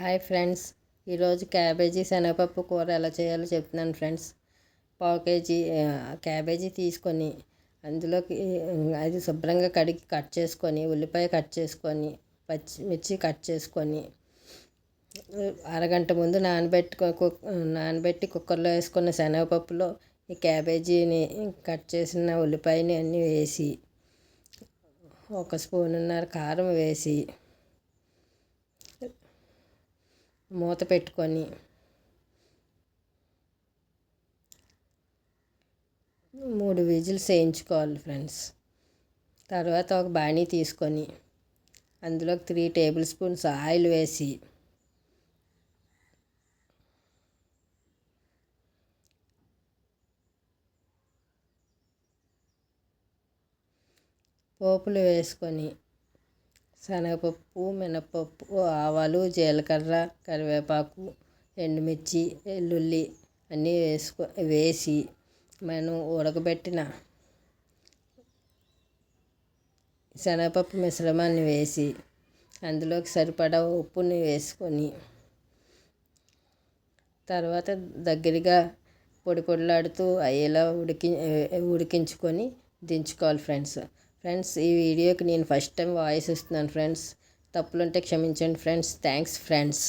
Hi friends. ఈరోజు cabbage శనగపప్పు కూర ఎలా చేయాలో చెప్తున్నాను ఫ్రెండ్స్. పావు కేజీ క్యాబేజీ తీసుకొని అందులోకి అది శుభ్రంగా కడిగి కట్ చేసుకొని ఉల్లిపాయ కట్ చేసుకొని పచ్చిమిర్చి కట్ చేసుకొని అరగంట ముందు నానబెట్టుకో నానబెట్టి కుక్కర్లో వేసుకున్న శనగపప్పులో ఈ క్యాబేజీని కట్ చేసిన ఉల్లిపాయని అన్నీ వేసి ఒక స్పూనున్నర కారం వేసి మూత పెట్టుకొని మూడు విజిల్స్ వేయించుకోవాలి ఫ్రెండ్స్. తర్వాత ఒక బాణీ తీసుకొని అందులో త్రీ టేబుల్ స్పూన్స్ ఆయిల్ వేసి పోపులు వేసుకొని శనగపప్పు మినప్పప్పు ఆవాలు జీలకర్ర కరివేపాకు ఎండుమిర్చి వెల్లుల్లి అన్నీ వేసుకో వేసి మనం ఉడకబెట్టిన శనగపప్పు మిశ్రమాన్ని వేసి అందులోకి సరిపడా ఉప్పుని వేసుకొని తర్వాత దగ్గరగా పొడి పొడిలాడుతూ అయ్యేలా ఉడికి ఉడికించుకొని దించుకోవాలి ఫ్రెండ్స్. ఫ్రెండ్స్ ఈ వీడియోకి నేను ఫస్ట్ టైం వాయిస్ ఇస్తున్నాను ఫ్రెండ్స్. తప్పులుంటే క్షమించండి ఫ్రెండ్స్. Thanks friends.